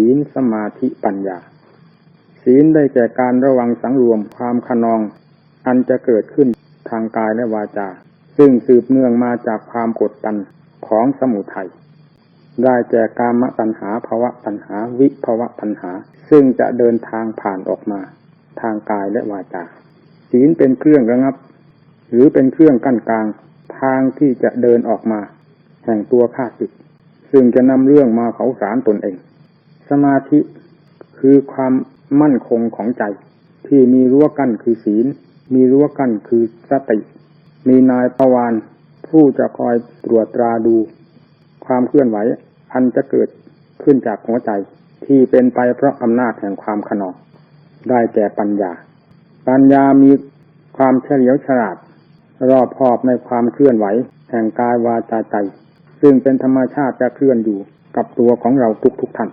ศีลสมาธิปัญญา ศีลได้แก่การระวังสังรวมความขนอง อันจะเกิดขึ้นทางกายและวาจา ซึ่งสืบเนื่องมาจากความกดดันของสมุทัยได้แก่กามตัณหาภาวะตัณหาวิภาวะตัณหา ซึ่งจะเดินทางผ่านออกมา ทางกายและวาจา ศีลเป็นเครื่องระงับ หรือเป็นเครื่องกั้นกลางทางที่จะเดินออกมา แห่งตัวข้าศึกซึ่งจะนำเรื่องมาเผาสารตนเอง สมาธิคือความมั่นคงของใจ ที่มีรั้วกั้นคือศีล มีรั้วกั้นคือสติ มีนายประวานผู้จะคอยตรวจตราดู ความเคลื่อนไหว อันจะเกิดขึ้นจากหัวใจ ที่เป็นไปเพราะอำนาจแห่งความขนองได้แก่ปัญญา ปัญญามีความเฉลียวฉลาด รอบคอบในความเคลื่อนไหว แห่งกายวาจาใจ ซึ่งเป็นธรรมชาติจะเคลื่อนอยู่กับตัวของเราทุกๆท่าน